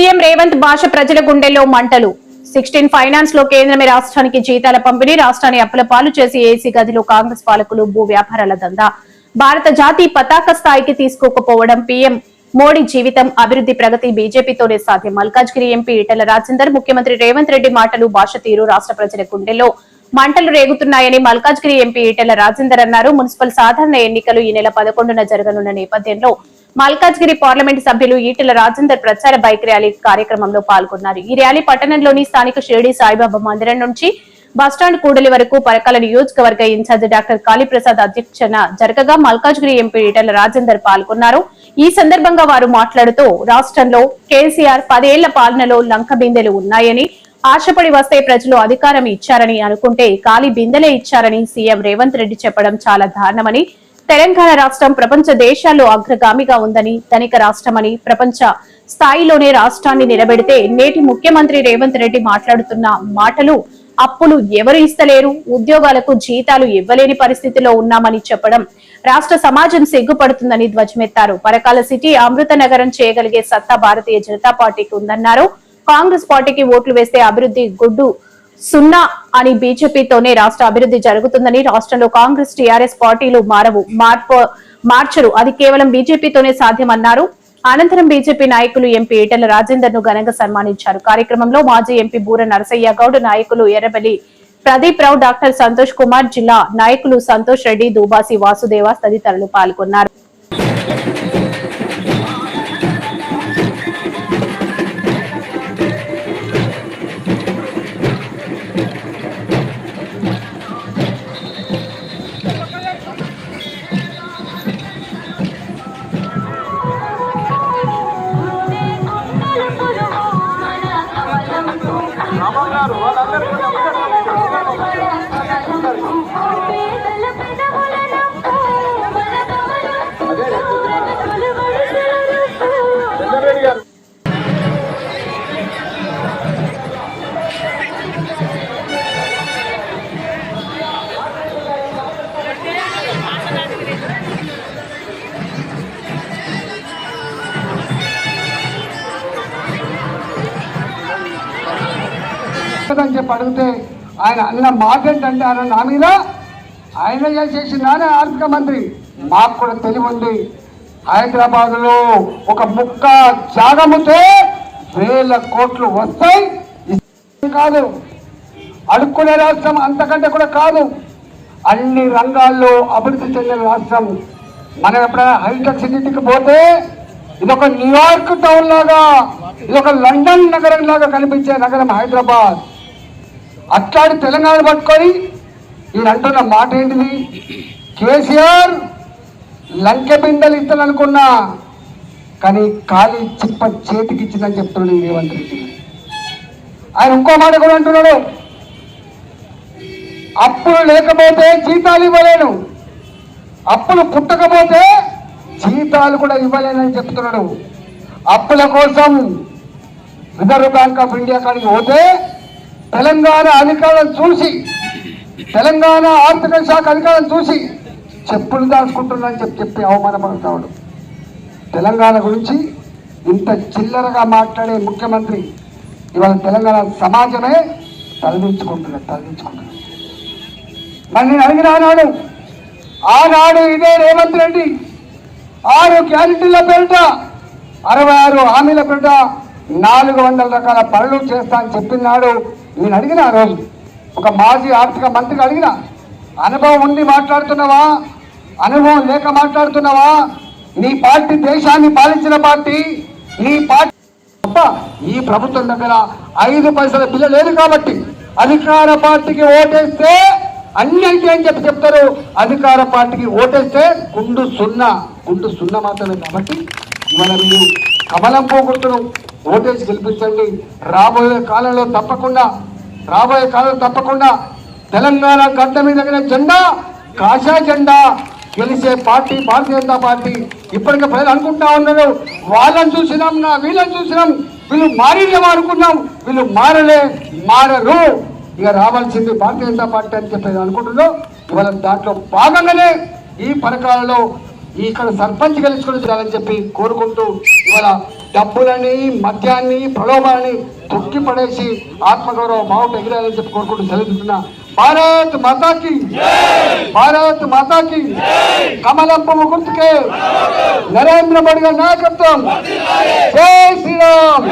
CM Revanth భాష ప్రజల గుండెల్లో మంటలు. సిక్స్టీన్ ఫైనాన్స్లో కేంద్రమే రాష్ట్రానికి జీతాల పంపిణీ రాష్ట్రాన్ని అప్పుల పాలు చేసి ఏసీ గదిలో కాంగ్రెస్ పాలకులు భూ వ్యాపారాల దందా. భారత జాతి పతాక స్థాయికి తీసుకోకపోవడం పీఎం మోడీ జీవితం అభివృద్ధి ప్రగతి బీజేపీతోనే సాధ్యం. మల్కాజ్గిరి ఎంపీ ఈటల రాజేందర్ ముఖ్యమంత్రి రేవంత్ రెడ్డి మాటలు భాష తీరు రాష్ట్ర ప్రజల గుండెల్లో మంటలు రేగుతున్నాయని మల్కాజ్గిరి ఎంపీ ఈటల రాజేందర్ అన్నారు. మున్సిపల్ సాధారణ ఎన్నికలు ఈ నెల పదకొండున జరగనున్న నేపథ్యంలో మల్కాజ్గిరి పార్లమెంట్ సభ్యులు ఈటెల రాజేందర్ ప్రచార బైక్ ర్యాలీ కార్యక్రమంలో పాల్గొన్నారు. ఈ ర్యాలీ పట్టణంలోని స్థానిక షిరిడి సాయిబాబా మందిరం నుంచి బస్టాండ్ కూడలి వరకు పరకాల నియోజకవర్గ ఇన్ఛార్జ్ డాక్టర్ కాళీప్రసాద్ అధ్యక్షన జరగగా మల్కాజ్గిరి ఎంపీ ఈటెల రాజేందర్ పాల్గొన్నారు. ఈ సందర్భంగా వారు మాట్లాడుతూ రాష్ట్రంలో కేసీఆర్ పదేళ్ళ పాలనలో లంక బిందెలు ఉన్నాయని ఆశపడి వస్తే ప్రజలు అధికారం ఇచ్చారని అనుకుంటే ఖాళీ బిందెలే ఇచ్చారని సీఎం రేవంత్ రెడ్డి చెప్పడం చాలా దారుణమని తెలంగాణ రాష్ట్రం ప్రపంచ దేశాల్లో అగ్రగామిగా ఉందని ధనిక రాష్ట్రమని ప్రపంచ స్థాయిలోనే రాష్ట్రాన్ని నిలబెడితే నేటి ముఖ్యమంత్రి రేవంత్ రెడ్డి మాట్లాడుతున్న మాటలు అప్పులు ఎవరు ఇస్తలేరు ఉద్యోగాలకు జీతాలు ఇవ్వలేని పరిస్థితిలో ఉన్నామని చెప్పడం రాష్ట్ర సమాజం సిగ్గుపడుతుందని ధ్వజమెత్తారు. పరకాల సిటీ అమృత నగరం చేయగలిగే సత్తా భారతీయ జనతా పార్టీకి ఉందన్నారు. కాంగ్రెస్ పార్టీకి ఓట్లు వేస్తే అభివృద్ధి గుడ్డు సున్నా అని బీజేపీతోనే రాష్ట్ర అభివృద్ధి జరుగుతుందని రాష్ట్రంలో కాంగ్రెస్ టీఆర్ఎస్ పార్టీలు మారవు మార్చరు. అది కేవలం బీజేపీతోనే సాధ్యమన్నారు. అనంతరం బీజేపీ నాయకులు ఎంపీ ఈటల రాజేందర్ను ఘనంగా సన్మానించారు. కార్యక్రమంలో మాజీ ఎంపీ బూర నరసయ్య గౌడ్ నాయకులు ఎర్రబెల్లి ప్రదీప్ రావు డాక్టర్ సంతోష్ కుమార్ జిల్లా నాయకులు సంతోష్ రెడ్డి దూబాసి వాసుదేవ తదితరులు పాల్గొన్నారు. అమ్మ గారు వాళ్ళందరూ కూడా అని చెప్పి అడిగితే ఆయన అన్న మాట ఏంటంటే ఆయన నా మీద ఆయన చేసేసిన ఆయన ఆర్థిక మంత్రి. మాకు కూడా తెలివి ఉంది. హైదరాబాద్లో ఒక ముక్క జాగముతే వేల కోట్లు వస్తాయి. ఇది కాదు. అడుక్కునే రాష్ట్రం అంతకంటే కూడా కాదు. అన్ని రంగాల్లో అభివృద్ధి చెందిన రాష్ట్రం. మనం ఎప్పుడైనా హైటెక్ సిటీకి పోతే ఇది ఒక న్యూయార్క్ టౌన్ లాగా ఇది ఒక లండన్ నగరం లాగా కనిపించే నగరం హైదరాబాద్. అట్లాంటి తెలంగాణ పట్టుకొని ఈయన అంటున్న మాట ఏంటిది? కేసీఆర్ లంకె బిందెలు ఇస్తాననుకున్నా కానీ ఖాళీ చిప్ప చేతికి ఇచ్చిందని చెప్తున్నాడు రేవంత్ రెడ్డి. ఆయన ఇంకో మాట కూడా అంటున్నాడు. అప్పులు లేకపోతే జీతాలు ఇవ్వలేను. అప్పులు పుట్టకపోతే జీతాలు కూడా ఇవ్వలేనని చెప్తున్నాడు. అప్పుల కోసం రిజర్వ్ బ్యాంక్ ఆఫ్ ఇండియా కాడికి పోతే తెలంగాణ అధికారులను చూసి తెలంగాణ ఆర్థిక శాఖ అధికారులను చూసి చెప్పులు దాచుకుంటున్నారని చెప్పి చెప్పి అవమానపడుతున్నాడు తెలంగాణ గురించి ఇంత చిల్లరగా మాట్లాడే ముఖ్యమంత్రి ఇవాళ తెలంగాణ సమాజమే తలదించుకుంటున్నాడు తలదించుకుంటున్నాడు మరి నేను అడిగిన ఆనాడు ఆనాడు ఇదే రేవంత్ రెడ్డి ఆరు గ్యారెంటీల పేరిట అరవై ఆరు హామీల పేరిట నాలుగు వందల రకాల పనులు చేస్తా అని చెప్పినాడు. నేను అడిగిన ఆ రోజు. ఒక మాజీ ఆర్థిక మంత్రిని అడిగిన అనుభవం ఉండి మాట్లాడుతున్నావా? అనుభవం లేక మాట్లాడుతున్నావా? నీ పార్టీ దేశాన్ని పాలించిన పార్టీ నీ పార్టీ తప్ప ఈ ప్రభుత్వం దగ్గర ఐదు పైసల బిల్ల లేదు కాబట్టి అధికార పార్టీకి ఓటేస్తే అన్ని అయితే అని చెప్పి చెప్తారు. అధికార పార్టీకి ఓటేస్తే గుండు సున్నా గుండు సున్నా మాత్రమే కాబట్టి ఇవాళ మీరు కమలం పోగొట్టును ఓటేసి గెలిపించండి. రాబోయే కాలంలో తప్పకుండా రాబోయే కాలంలో తప్పకుండా తెలంగాణ గడ్డ మీద జెండా కాషా జెండా గెలిచే పార్టీ భారతీయ జనతా పార్టీ ఇప్పటికే ప్రజలు అనుకుంటా ఉన్నారు. వాళ్ళని చూసినాం నా వీళ్ళని చూసినాం. వీళ్ళు మారినేమో అనుకున్నాం. వీళ్ళు మారలే మారరు. ఇక రావాల్సింది భారతీయ జనతా పార్టీ అని చెప్పేది అనుకుంటున్నాం ఇవాళ దాంట్లో భాగంగానే ఈ పథకాలలో ఇక్కడ సర్పంచ్ గెలుచుకుని చేయాలని చెప్పి కోరుకుంటూ ఇవాళ డబ్బులని మద్యాన్ని ప్రలోభాలని తొక్కి పడేసి ఆత్మగౌరవ భావం ఎగిరాలని చెప్పి కోరుకుంటూ సెలవుతున్నా భారత్ మాతాకి భారత్ మాతాకి కమలం పువ్వు గుర్తుకే నరేంద్ర మోడీ గారి నాయకత్వం! జై శ్రీరామ్!